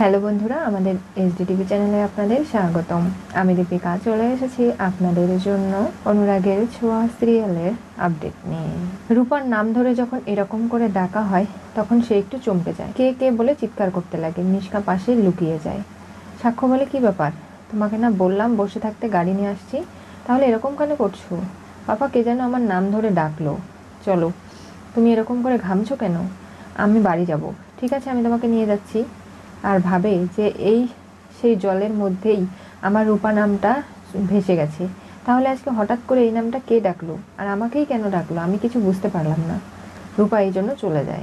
Hello বন্ধুরা, আমাদের HD TV চ্যানেলে আপনাদের স্বাগতম। আমি দীপিকা, চলে এসেছি আপনাদের জন্য অনুরাগের ছোঁয়া সিরিয়ালের আপডেট নিয়ে। রূপার নাম ধরে যখন এরকম করে ডাকা হয়, তখন সে একটু চমকে যায়। কে কে বলে চিৎকার করতে লাগে, নিষ্কা পাশে লুকিয়ে যায়। সাক্ষ্য বলে, কি ব্যাপার? তোমাকে না বললাম বসে থাকতে গাড়ি নিয়ে আসছি। তাহলে এরকম কেন করছ? পাপা, কে যেন আমার নাম ধরে ডাকলো। চলো, তুমি এরকম করে ঘামছো কেন? আমি বাড়ি যাব। ঠিক আছে, আমি তোমাকে নিয়ে যাচ্ছি। আর ভাবে যে এই সেই জলের মধ্যেই আমার রূপা নামটা ভেসে গেছে। তাহলে আজকে হঠাৎ করে এই নামটা কে ডাকলো? আর আমাকেই কেন ডাকলো? আমি কিছু বুঝতে পারলাম না। রূপা এই জন্য চলে যায়।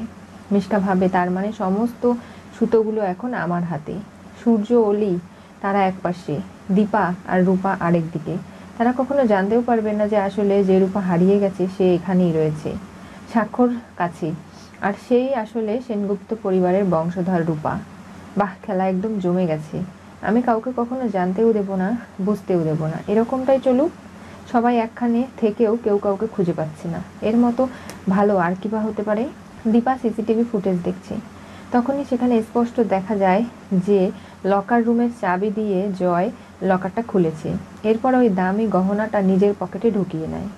মিষ্কা ভাবে তার মানে সমস্ত সুতোগুলো এখন আমার হাতে। সূর্য, অলি, তারা এক পাশে, দীপা আর রূপা আরেক দিকে। তারা কখনো জানতেও পারবে না যে আসলে যে রূপা হারিয়ে গেছে, সে এখানেই রয়েছে। স্বাক্ষর কাছে। আর সেই আসলে সেনগুপ্ত পরিবারের বংশধর রূপা। বাহ, খেলা একদম জমে গেছে। আমি কাউকে কখনো জানতেও দেব না, বুঝতেও দেব না। এরকমটাই চলুক, সবাই একখানে থেকেও কেউ কাউকে খুঁজে পাচ্ছে না। এর মতো ভালো আর কি বা হতে পারে? দীপা সিসিটিভি ফুটেজ দেখছে। তখনই সেখানে স্পষ্ট দেখা যায় যে লকার রুমের চাবি দিয়ে জয় লকারটা খুলেছে। এরপর ওই দামি গহনাটা নিজের পকেটে ঢুকিয়ে নেয়।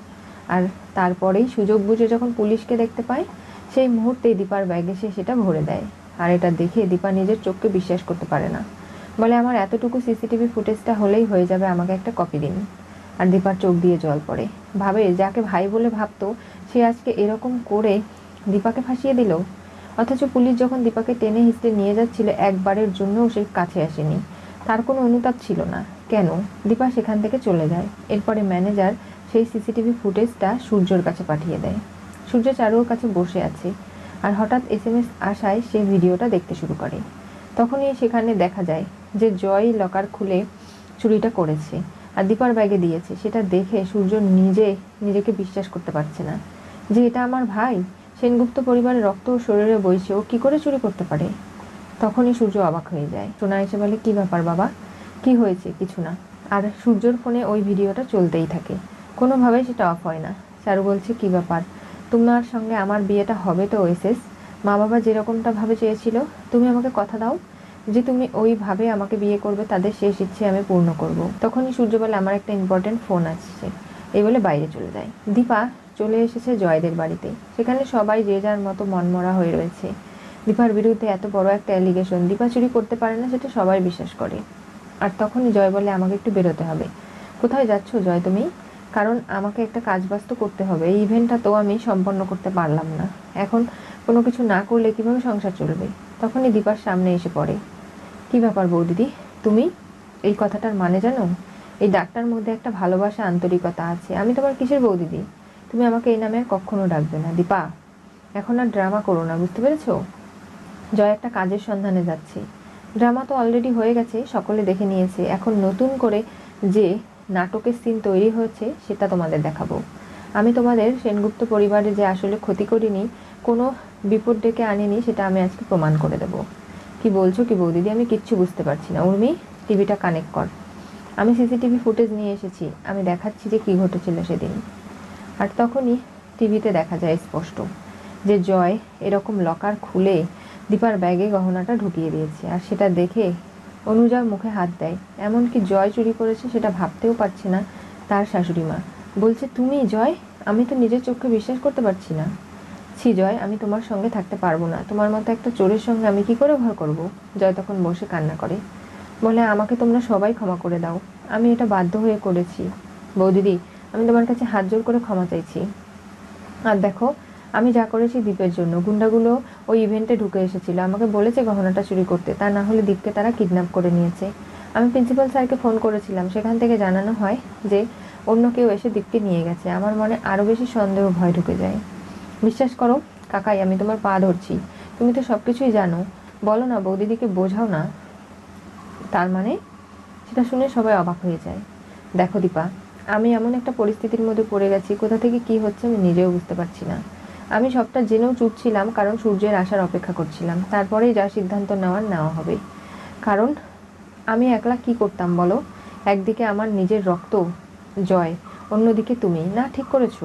আর তারপরেই সুযোগ বুঝে যখন পুলিশকে দেখতে পায়, সেই মুহূর্তেই দীপার ব্যাগে সে সেটা ভরে দেয়। আর এটা দেখে দীপা নিজের চোখকে বিশ্বাস করতে পারে না। বলে, আমার এতটুকু সিসিটিভি ফুটেজটা হলেই হয়ে যাবে আমাকে একটা কপি দিন। আর দীপার চোখ দিয়ে জল পড়ে। ভাবে, যাকে ভাই বলে ভাবতো, সে আজকে এরকম করে দীপাকে ফাঁসিয়ে দিল? অথচ পুলিশ যখন দীপাকে টেনে হিসড়ে নিয়ে যাচ্ছিল, একবারের জন্যও সে কাছে আসেনি। তার কোনো অনুতাপ ছিল না। কেন? দীপা সেখান থেকে চলে যায়। এরপরে ম্যানেজার সেই সিসিটিভি ফুটেজটা সূর্যর কাছে পাঠিয়ে দেয়। সূর্য চারুর কাছে বসে আছে। আর হঠাৎ এস এম এস আসায় সে ভিডিওটা দেখতে শুরু করে। তখনই সেখানে দেখা যায় যে জয় লকার খুলে চুরিটা করেছে আর দীপার ব্যাগে দিয়েছে। সেটা দেখে সূর্য নিজে, নিজেকে বিশ্বাস করতে পারছে না যে এটা আমার ভাই। সেনগুপ্ত পরিবারের রক্ত ও শরীরে বইছে, ও কি করে চুরি করতে পারে? তখনই সূর্য অবাক হয়ে যায়। সোনা এসে বলে, কি ব্যাপার বাবা? কি হয়েছে? কিছু না। আর সূর্যর ফোনে ওই ভিডিওটা চলতেই থাকে। কোনোভাবেই সেটা অফ হয় না। চারু বলছে, কি ব্যাপার? তোমার সঙ্গে আমার বিয়েটা হবে তো ওয়েসেস। মা বাবা যেরকমটা ভাবে চেয়েছিল, তুমি আমাকে কথা দাও যে তুমি ওইভাবে আমাকে বিয়ে করবে, তাদের শেষ ইচ্ছে আমি পূর্ণ করব। তখনই সূর্য বলে আমার একটা ইম্পর্টেন্ট ফোন আসছে। এই বলে বাইরে চলে যায়। দীপা চলে এসেছে জয়দের বাড়িতে। সেখানে সবাই যে যার মতো মনমরা হয়ে রয়েছে। দীপার বিরুদ্ধে এত বড় একটা অ্যালিগেশন দীপা চুরি করতে পারে না, সেটা সবাই বিশ্বাস করে। আর তখনই জয় বলে, আমাকে একটু বেরোতে হবে। কোথায় যাচ্ছ জয় তুমি? কারণ আমাকে একটা কাজ বাস্তব করতে হবে। এই ইভেন্টটা তো আমি সম্পন্ন করতে পারলাম না। এখন কোনো কিছু না করলে কীভাবে সংসার চলবে? তখনই দীপার সামনে এসে পড়ে। কি ব্যাপার বৌদিদি তুমি? এই কথাটার মানে জানো? এই ডাক্তার মধ্যে একটা ভালোবাসা, আন্তরিকতা আছে। আমি তোমার কিসের বৌদিদি তুমি আমাকে এই নামে কখনো ডাকবে না। দীপা, এখন আর ড্রামা করো না, বুঝতে পেরেছ? জয় একটা কাজের সন্ধানে যাচ্ছে। ড্রামা তো অলরেডি হয়ে গেছে, সকলে দেখে নিয়েছে। এখন নতুন করে যে নাটকের সিন তৈরি হয়েছে, সেটা তোমাদের দেখাবো। আমি তোমাদের সেনগুপ্ত পরিবারে যে আসলে ক্ষতি করিনি, কোনো বিপদ ডেকে আনিনি, সেটা আমি আজকে প্রমাণ করে দেব। কি বলছো কি বৌদিদি? আমি কিচ্ছু বুঝতে পারছি না। উর্মি টিভিটা কানেক্ট কর। আমি সিসিটিভি ফুটেজ নিয়ে এসেছি। আমি দেখাচ্ছি যে কি ঘটেছিল সেদিন। আর তখনই টিভিতে দেখা যায় স্পষ্ট যে জয় এরকম লকার খুলে দীপার ব্যাগে গহনাটা ঢুকিয়ে দিয়েছে। আর সেটা দেখে অনুজার মুখে হাত দেয়। এমনকি জয় চুরি করেছে সেটা ভাবতেও পারছে না তার শাশুড়ি মা। বলছে, তুমি জয়? আমি তো নিজের চোখে বিশ্বাস করতে পারছি না। ছি, জয়, আমি তোমার সঙ্গে থাকতে পারব না। তোমার মতো একটা চোরের সঙ্গে আমি কি করে ঘর করব? জয় তখন বসে কান্না করে। বলে, আমাকে তোমরা সবাই ক্ষমা করে দাও। আমি এটা বাধ্য হয়ে করেছি। বৌদিদি, আমি তোমার কাছে হাত জোর করে ক্ষমা চাইছি। আর দেখো আমি যা করেছি দ্বীপের জন্য। গুন্ডাগুলো ওই ইভেন্টে ঢুকে এসেছিল। আমাকে বলেছে গহনাটা চুরি করতে। তা না হলে দ্বীপকে তারা কিডন্যাপ করে নিয়েছে। আমি প্রিন্সিপাল স্যারকে ফোন করেছিলাম। সেখান থেকে জানানো হয় যে, অন্য কেউ এসে দ্বীপকে নিয়ে গেছে। আমার মনে আরও বেশি সন্দেহ ভয় ঢুকে যায়। বিশ্বাস করো, কাকাই, আমি তোমার পা ধরছি। তুমি তো সব কিছুই জানো। বলো না, বৌদিদিকে বোঝাও না। তার মানে? সেটা শুনে সবাই অবাক হয়ে যায়। দেখো দীপা, আমি এমন একটা পরিস্থিতির মধ্যে পড়ে গেছি। কোথা থেকে কি হচ্ছে আমি নিজেও বুঝতে পারছি না। আমি সবটা জেনেও চুপ ছিলাম কারণ সূর্যের আসার অপেক্ষা করছিলাম। তারপরেই যা সিদ্ধান্ত নেওয়ার নেওয়া হবে। কারণ আমি একলা কি করতাম বলো? একদিকে আমার নিজের রক্ত জয়, অন্যদিকে তুমি। না, ঠিক করেছ।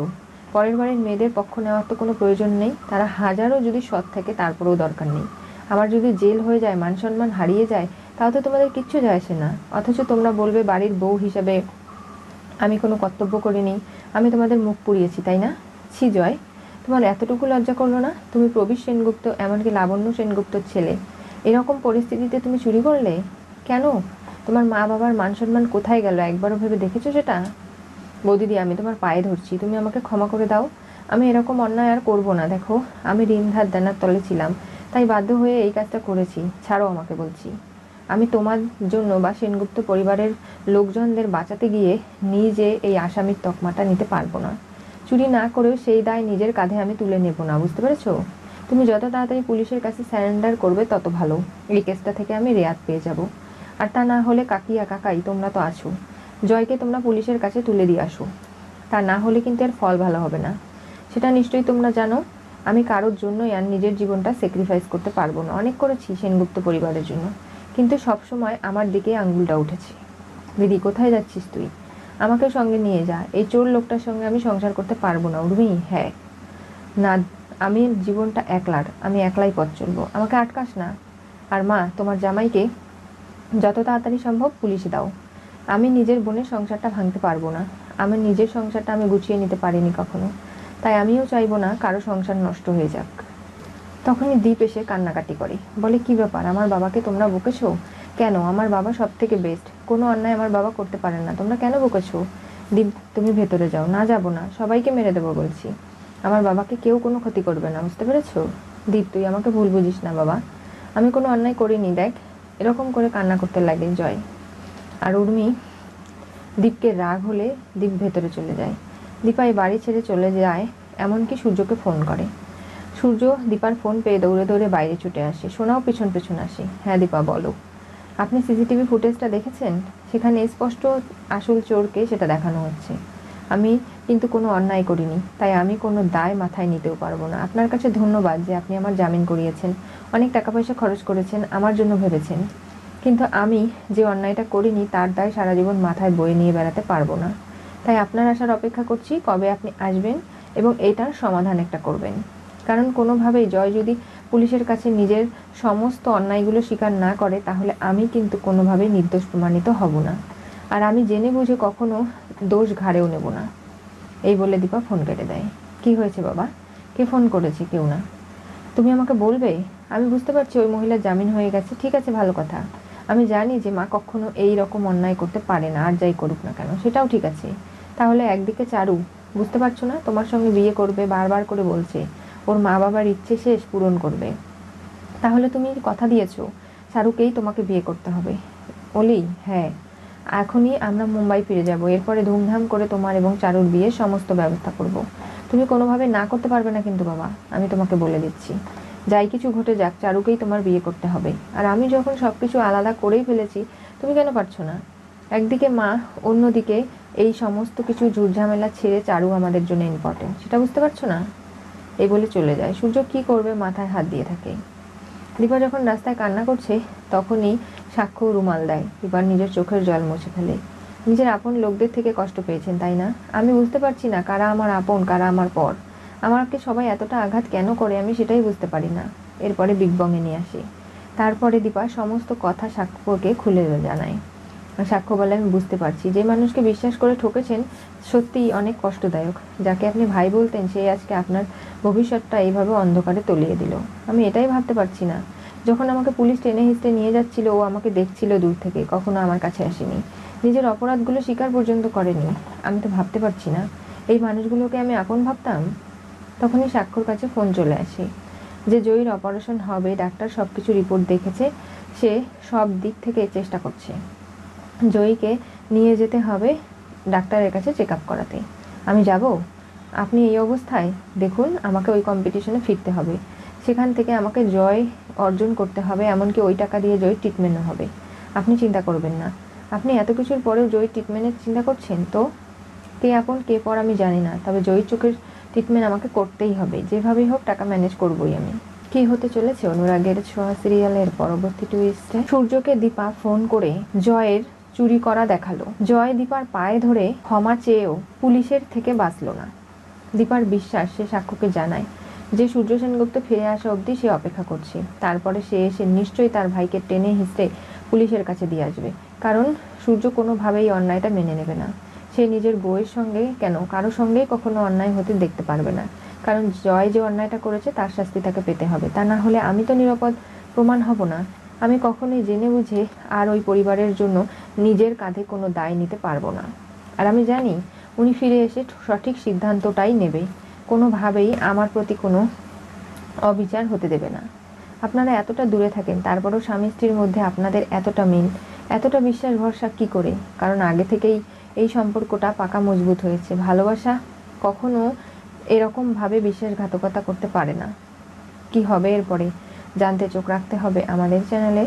পরের বাড়ির মেয়েদের পক্ষ নেওয়ার তো কোনো প্রয়োজন নেই। তারা হাজারও যদি সৎ থাকে, তারপরেও দরকার নেই। আমার যদি জেল হয়ে যায় মান সম্মান হারিয়ে যায়, তাও তো তোমাদের কিচ্ছু যায় আসে না। অথচ তোমরা বলবে, বাড়ির বউ হিসাবে আমি কোনো কর্তব্য করিনি, আমি তোমাদের মুখ পুড়িয়েছি, তাই না? ছি, জয়। তোমার এতটুকু লজ্জা করল না? তুমি প্রবীর সেনগুপ্ত, এমনকি লাবণ্য সেনগুপ্তর ছেলে। এরকম পরিস্থিতিতে তুমি চুরি করলে? কেন? তোমার মা বাবার মান সম্মান কোথায় গেল? একবারও ভেবে দেখেছ সেটা? বৌদিদি, আমি তোমার পায়ে ধরছি। তুমি আমাকে ক্ষমা করে দাও। আমি এরকম অন্যায় আর করব না। দেখো, আমি ঋণ ধার দেনার তলে ছিলাম। তাই বাধ্য হয়ে এই কাজটা করেছি। ছাড়ো আমাকে বলছি। আমি তোমার জন্য বা সেনগুপ্ত পরিবারের লোকজনদের বাঁচাতে গিয়ে নিজে এই আসামির তকমাটা নিতে পারব না। চুরি না করেও সেই দায় নিজের কাঁধে আমি তুলে নেব না, বুঝতে পেরেছ? তুমি যত তাড়াতাড়ি পুলিশের কাছে স্যারেন্ডার করবে, তত ভালো। এই কেসটা থেকে আমি রেয়াত পেয়ে যাব। আর তা না হলে কাকিয়া, কাকাই, তোমরা তো আছো। জয়কে তোমরা পুলিশের কাছে তুলে দিয়ে আসো। তা না হলে কিন্তু এর ফল ভালো হবে না। সেটা নিশ্চয়ই তোমরা জানো। আমি কারোর জন্যই আর নিজের জীবনটা স্যাক্রিফাইস করতে পারব না। অনেক করেছি সেনগুপ্ত পরিবারের জন্য। কিন্তু সব সময় আমার দিকে আঙ্গুলটা উঠেছে। দিদি, কোথায় যাচ্ছিস তুই? আমাকে সঙ্গে নিয়ে যা। এই চোর লোকটার সঙ্গে আমি সংসার করতে পারব না, উর্মি। হ্যাঁ। না, আমি জীবনটা একলার, আমি একলাই পথ চলবো। আমাকে আটকাস না। আর মা, তোমার জামাইকে যত তাড়াতাড়ি সম্ভব পুলিশে দাও। আমি নিজের বোনের সংসারটা ভাঙতে পারব না। আমার নিজের সংসারটা আমি গুছিয়ে নিতে পারিনি কখনো। তাই আমিও চাইব না কারও সংসার নষ্ট হয়ে যাক। তখনই দ্বীপ এসে কান্নাকাটি করে। বলে, কি ব্যাপার? আমার বাবাকে তোমরা বকেছো? কেন? আমার বাবা সব থেকে বেস্ট কোনো অন্যায় আমার বাবা করতে পারে না। তোমরা কেন বকেছো? দীপ, তুমি ভেতরে যাও, না যাব না। সবাইকে মেরে দেবো বলছি। আমার বাবাকে কেউ কোনো ক্ষতি করবে না, বুঝতে পেরেছ? দীপ, তুই আমাকে ভুল বুঝিস না বাবা। আমি কোনো অন্যায় করিনি, দেখ। এরকম করে কান্না করতে লাগে, জয়। আর উর্মি, দীপকে রাগ হলে দীপ ভেতরে চলে যায়। দীপা এই বাড়ি ছেড়ে চলে যায়, এমনকি সূর্যকে ফোন করে। সূর্য দীপার ফোন পেয়ে দৌড়ে দৌড়ে বাইরে ছুটে আসে। সোনাও পিছন পেছন আসে। হ্যাঁ দীপা, বলো। আপনি সিসিটিভি ফুটেজটা দেখেছেন? সেখানে স্পষ্ট আসল চোরকে সেটা দেখানো হচ্ছে। আমি কিন্তু কোনো অন্যায় করিনি, তাই আমি কোনো দায় মাথায় নিতেও পারব না। আপনার কাছে ধন্যবাদ যে আপনি আমার জামিন করিয়েছেন। অনেক টাকা পয়সা খরচ করেছেন, আমার জন্য ভেবেছেন। কিন্তু আমি যে অন্যায়টা করিনি, তার দায় সারা জীবন মাথায় বয়ে নিয়ে বেড়াতে পারব না। তাই আপনার আসার অপেক্ষা করছি, কবে আপনি আসবেন এবং এটার সমাধান একটা করবেন। কারণ কোনোভাবেই জয় যদি পুলিশের কাছে নিজের সমস্ত অন্যায়গুলো স্বীকার না করে, তাহলে আমি কিন্তু কোনোভাবেই নির্দোষ প্রমাণিত হব না। আর আমি জেনে বুঝে কখনো দোষ ঘাড়েও নেব না। এই বলে দীপা ফোন কেটে দেয়। কি হয়েছে বাবা? কে ফোন করেছে? কেউ না। তুমি আমাকে বলবে? আমি বুঝতে পারছি ওই মহিলার জামিন হয়ে গেছে। ঠিক আছে, ভালো কথা। আমি জানি যে মা কখনো এই রকম অন্যায় করতে পারে না, আর যাই করুক না কেন, সেটাও ঠিক আছে। তাহলে একদিকে চারু, বুঝতে পারছ না? তোমার সঙ্গে বিয়ে করবে, বারবার করে বলছে। ওর মা বাবার ইচ্ছে শেষ পূরণ করবে। তাহলে তুমি কথা দিয়েছ চারুকেই তোমাকে বিয়ে করতে হবে। ওলি হ্যাঁ। এখনই আমরা মুম্বাই ফিরে যাব। এরপরে ধুমধাম করে তোমার এবং চারুর বিয়ের সমস্ত ব্যবস্থা করব। তুমি কোনোভাবে না করতে পারবে না কিন্তু বাবা, আমি তোমাকে বলে দিচ্ছি। যাই কিছু ঘটে যাক, চারুকেই তোমার বিয়ে করতে হবে। আর আমি যখন সব কিছু আলাদা করেই ফেলেছি, তুমি কেন পারছ না? একদিকে মা, অন্যদিকে এই সমস্ত কিছু ঝুটঝামেলা ছেড়ে চারু আমাদের জন্য ইম্পর্টেন্ট সেটা বুঝতে পারছ না? এই বলে চলে যায়। সূর্য কি করবে? মাথায় হাত দিয়ে থাকে। দীপা যখন রাস্তায় কান্না করছে, তখনই সাক্ষ্য রুমাল দেয়। দীপার নিজের চোখের জল মুছে ফেলে। নিজের আপন লোকদের থেকে কষ্ট পেয়েছেন, তাই না? আমি বুঝতে পারছি না কারা আমার আপন, কারা আমার পর। আমাকে সবাই এতটা আঘাত কেন করে আমি সেটাই বুঝতে পারি না। এরপরে বিগ নিয়ে আসি। তারপরে দীপা সমস্ত কথা সাক্ষ্যকে খুলে জানায়। সাক্ষ্য বলে আমি বুঝতে পারছি। যে মানুষকে বিশ্বাস করে ঠকেছেন সত্যিই অনেক কষ্টদায়ক। যাকে আপনি ভাই বলতেন সেই আজকে আপনার ভবিষ্যৎটা এইভাবে অন্ধকারে তলিয়ে দিল। আমি এটাই ভাবতে পারছি না। যখন আমাকে পুলিশ টেনে হিস্টে নিয়ে যাচ্ছিল, ও আমাকে দেখছিল দূর থেকে, কখনো আমার কাছে আসেনি। নিজের অপরাধগুলো স্বীকার পর্যন্ত করেনি। আমি তো ভাবতে পারছি না। এই মানুষগুলোকে আমি আপন ভাবতাম? তখনই সাক্ষর কাছে ফোন চলে আসে। যে জয়ীর অপারেশন হবে, ডাক্তার সব কিছু রিপোর্ট দেখেছে, সে সব দিক থেকে চেষ্টা করছে। জয়ীকে নিয়ে যেতে হবে ডাক্তারের কাছে চেক আপ করাতে। আমি যাব? আপনি এই অবস্থায় দেখুন, আমাকে ওই কম্পিটিশনে ফিরতে হবে। সেখান থেকে আমাকে জয় অর্জন করতে হবে, এমনকি ওই টাকা দিয়ে জয় ট্রিটমেন্টও হবে। আপনি চিন্তা করবেন না। আপনি এত কিছুর পরেও জয় ট্রিটমেন্টের চিন্তা করছেন? তো কে আপন, কে পর আমি জানি না। তবে জয়ী চোখের ট্রিটমেন্ট আমাকে করতেই হবে। যেভাবেই হোক, টাকা ম্যানেজ করবই আমি। কি হতে চলেছে অনুরাগের ছোঁয়া সিরিয়ালের পরবর্তী টুইস্টে সূর্যকে দীপা ফোন করে জয়ের চুরি করা দেখাল। জয় দীপার পায়ে ধরে ক্ষমা চেয়েও পুলিশের থেকে বাঁচল না। দীপার বিশ্বাস সে সাক্ষ্যকে জানায় যে সূর্য সেনগুপ্ত ফিরে আসা অবধি সে অপেক্ষা করছে। তারপরে সে এসে নিশ্চয়ই তার ভাইকে টেনে হিঁচড়ে পুলিশের কাছে দিয়ে আসবে। কারণ সূর্য কোনোভাবেই অন্যায়টা মেনে নেবে না। সে নিজের বউয়ের সঙ্গে কেন কারও সঙ্গেই কখনো অন্যায় হতে দেখতে পারবে না। কারণ জয় যে অন্যায়টা করেছে তার শাস্তি তাকে পেতে হবে। তা না হলে আমি তো নিরাপদ প্রমাণ হব না। আমি কখনোই জেনে বুঝে আর ওই পরিবারের জন্য নিজের কাঁধে কোনো দায় নিতে পারব না। আর আমি জানি, উনি ফিরে এসে সঠিক সিদ্ধান্তটাই নেবে। কোনোভাবেই আমার প্রতি কোনো অবিচার হতে দেবে না। আপনারা এতটা দূরে থাকেন, তারপরও স্বামী স্ত্রীর মধ্যে আপনাদের এতটা মিল, এতটা বিশ্বাস ভরসা কী করে? কারণ আগে থেকেই এই সম্পর্কটা পাকা মজবুত হয়েছে। ভালোবাসা কখনো এরকমভাবে বিশ্বাসঘাতকতা করতে পারে না। কি হবে এরপরে? জানতে চোখ রাখতে হবে আমাদের চ্যানেলে।